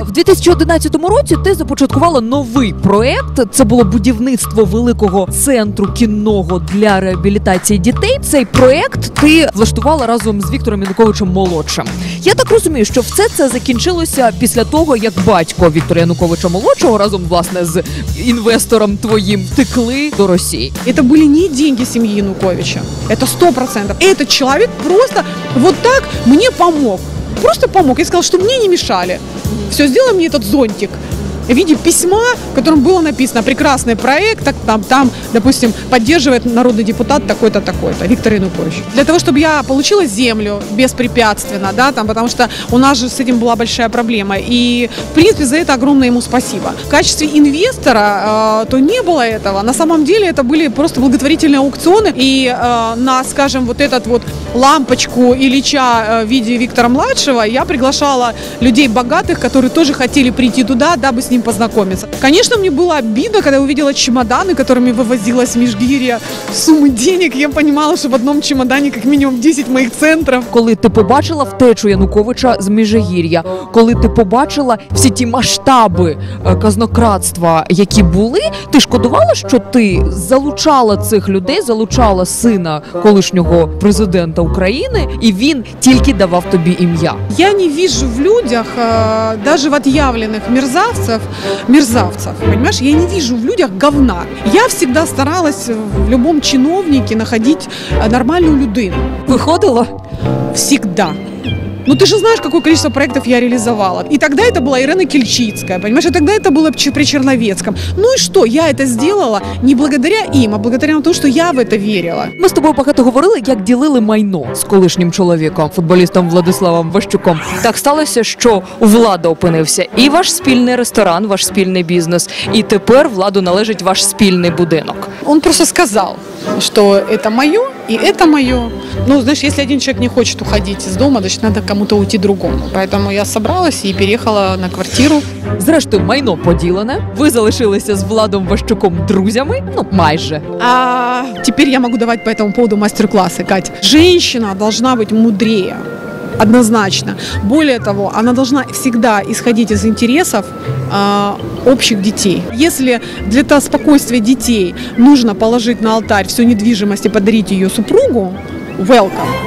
В 2011 році ти започаткувала новий проект. Це було будівництво великого центру кінного для реабілітації дітей. Цей проект ти влаштувала разом з Віктором Януковичем молодшим. Я так розумію, що все це закінчилося після того, як батько Віктора Януковича молодшого разом власне з інвестором твоїм втекли до Росії. Это были не деньги семьи Януковича. Это сто процентов. Этот человек просто вот так мне помог. Просто помог. Я сказала, что мне не мешали. Все, сделай мне этот зонтик в виде письма, в котором было написано прекрасный проект, так, там, там, допустим, поддерживает народный депутат такой-то, такой-то, Виктор Янукович. Для того, чтобы я получила землю беспрепятственно, да, там, потому что у нас же с этим была большая проблема. И, в принципе, за это огромное ему спасибо. В качестве инвестора, э, то не было этого. На самом деле это были просто благотворительные аукционы. И э, на, скажем, вот этот вот лампочку Ильича э, в виде Виктора Младшего я приглашала людей богатых, которые тоже хотели прийти туда, дабы с ним познакомиться. Конечно, мне было обидно, когда я увидела чемоданы, которыми вывозилась в Межгирье суммы денег. Я понимала, что в одном чемодане как минимум 10 моих центров. коли ти побачила втечу Януковича з Міжгір'я, коли ти побачила всі ті масштаби е, казнократства, які були, ти шкодувала, що ти залучала цих людей, залучала сина колишнього президента України, і він тільки давав тобі ім'я. Я не вижу в людях, э, даже в отъявленных мерзавцев, мерзавцев, понимаешь, я не вижу в людях говна. Я всегда старалась в любом чиновнике находить э, нормальную людину. Виходило? Всегда. Ну ты же знаешь, какое количество проектов я реализовала. И тогда это была Ирена Кельчицкая, понимаешь, и тогда это было Ч- при Черновецком. Ну и что, я это сделала не благодаря им, а благодаря тому, что я в это верила. Ми з тобою багато говорили, як ділили майно з колишнім чоловіком, футболістом Владиславом Ващуком. Так сталося, що у влада опинився і ваш спільний ресторан, ваш спільний бізнес, і тепер владу належить ваш спільний будинок. Он просто сказал, Что это мое и это мое. Ну, знаешь, если один человек не хочет уходить из дома, значит, надо кому-то уйти другому. Поэтому я собралась и переехала на квартиру. Зрештою, майно поділене. Ви залишилися з Владом Ващуком друзями. Ну майже. А теперь я могу давать по этому поводу мастер-классы, Катя. Женщина должна быть мудрее. Однозначно. Более того, она должна всегда исходить из интересов а, общих детей. Если для того спокойствия детей нужно положить на алтарь всю недвижимость и подарить ее супругу, welcome.